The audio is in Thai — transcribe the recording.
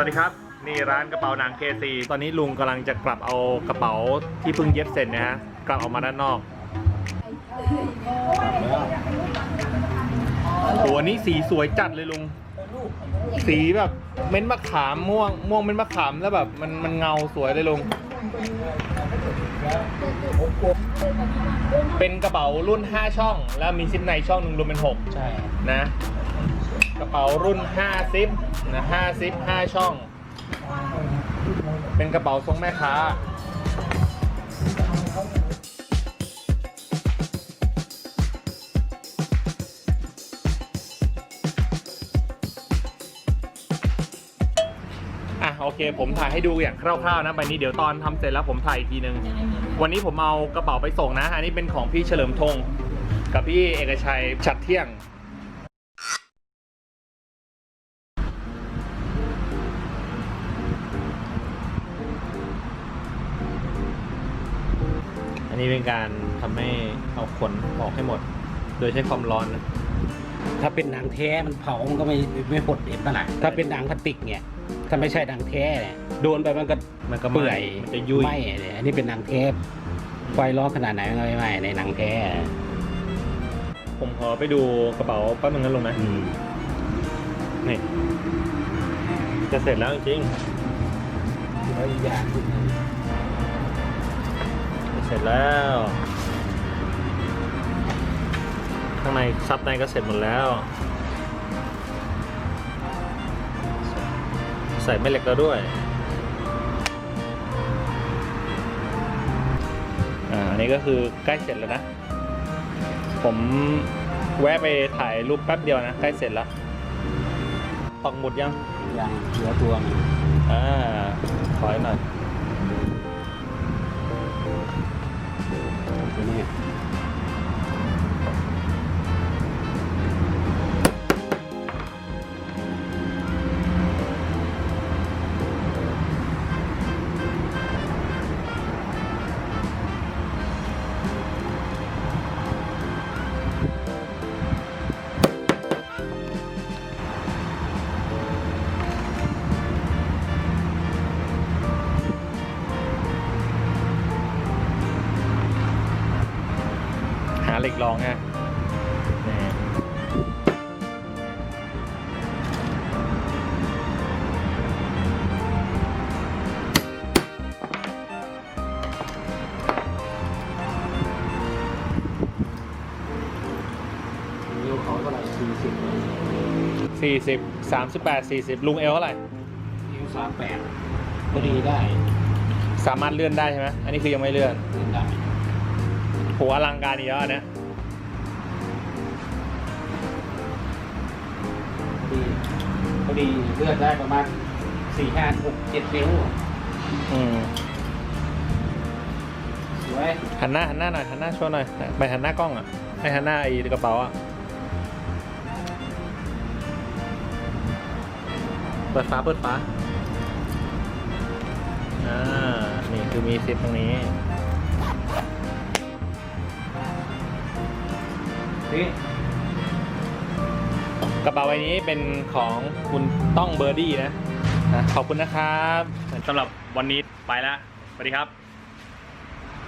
วัสดีครับ นี่ร้านกระเป๋าหนังเคซีตอนนี้ลุงกำลังจะกลับเอากระเป๋าที่เพิ่งเย็บเสร็จนะฮะกลับออกมาด้านนอกตัวนี้สีสวยจัดเลยลุง สีแบบเม้นมะขามม่วง ม่วงเม้นมะขามแล้วแบบมันมันเงาสวยเลยลุง เป็นกระเป๋ารุ่น 5 ช่อง แล้วมีซิปในช่องหนึ่งรวมเป็น 6 ใช่นะ กระเป๋ารุ่น5ซิปนะ5ซิป5ช่อง เป็นกระเป๋าทรงแม่ค้าอะโอเค ผมถ่ายให้ดูอย่างคร่าวๆนะใบนี้เดี๋ยวตอนทำเสร็จแล้วผมถ่ายอีกทีนึง วันนี้ผมเอากระเป๋าไปส่งนะ อันนี้เป็นของพี่เฉลิมธงกับพี่เอกชัยฉัดเที่ยง นนี้เป็นการทำให้เอาขนออกให้หมด โดยใช้ความร้อนนะ ถ้าเป็นหนังแท้มันเผามันก็ไม่ไม่หดเด็ดปะล่ะถ้าเป็นหนังพลาสติกเนี่ย ถ้าไม่ใช่หนังแท้เนี่ยโดนไปมันก็มันก็เปื่อยมันจะยุ่ย ไหมเนี่ยอันนี้เป็นหนังแท้ไฟร้อนขนาดไหนมันก็ไม่ไหม้ในหนังแท้ผมขอไปดูกระเป๋าแป๊บนึงนะลงนะอืมนี่จะเสร็จแล้วจริง แล้วอีกอย่างหนึ่งๆจะเส ร็จแล้ว ข้างในซับในก็เสร็จหมดแล้ว ใส่แม่เหล็กแล้วด้วยอ่าอันนี้ก็คือใกล้เสร็จแล้วนะ ผมแวะไปถ่ายรูปแป๊บเดียวนะ ใกล้เสร็จแล้วปักหมุดยังอย่างเหลือตัวมันอ่าขออีกหน่อย ล็กรองฮะนี่นิ้วเขาเท่าไหร่สี่สิบสี่สิบสามสิบแปดสี่สิบลุงเอลเท่าไหร่นิ้วสามแปดพอดีได้สามารถเลื่อนได้ใช่ไหมอันนี้คือยังไม่เลื่อนขึ้นได้ โหัวอลังการอีกแล้วอันเนี้ย ดีพอดีเลือดได้ประมาณสี่ห้าหกเจ็ดนิ้วอืมสวยหันหน้าหันหน้าหน่อยหันหน้าโชว์หน่อยไปหันหน้ากล้องอะให้หันหน้าไอ้กระเป๋าอะเปิดฟ้าเปิดฟ้าอ่านี่คือมีซิปตรงนี้นี่ก ระเป๋าใบนี้เป็นของคุณต้องเบอร์ดี้นะ ขอบคุณนะครับสำหรับวันนี้ไปแล้วสวัสดีครับ